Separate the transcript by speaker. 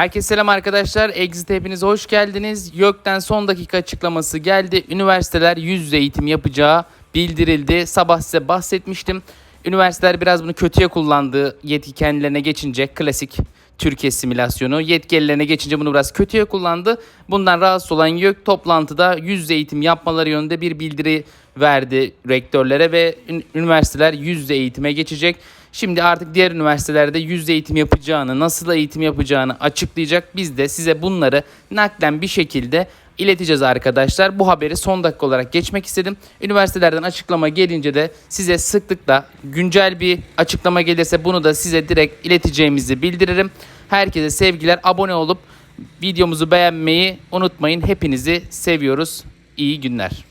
Speaker 1: Herkese selam arkadaşlar. Exit hepiniz hoş geldiniz. YÖK'ten son dakika açıklaması geldi. Üniversiteler yüz yüze eğitim yapacağı bildirildi. Sabah size bahsetmiştim. Üniversiteler biraz bunu kötüye kullandı. Yetki kendilerine geçince klasik Türkiye simülasyonu yetkililerine geçince bunu biraz kötüye kullandı. Bundan rahatsız olan YÖK toplantıda yüz eğitim yapmaları yönünde bir bildiri verdi rektörlere ve ün- üniversiteler yüz eğitime geçecek. Şimdi artık diğer üniversitelerde yüz eğitim yapacağını, nasıl eğitim yapacağını açıklayacak. Biz de size bunları naklen bir şekilde ileteceğiz arkadaşlar. Bu haberi son dakika olarak geçmek istedim. Üniversitelerden açıklama gelince de size sıklıkla güncel bir açıklama gelirse bunu da size direkt ileteceğimizi bildiririm. Herkese sevgiler. Abone olup videomuzu beğenmeyi unutmayın. Hepinizi seviyoruz. İyi günler.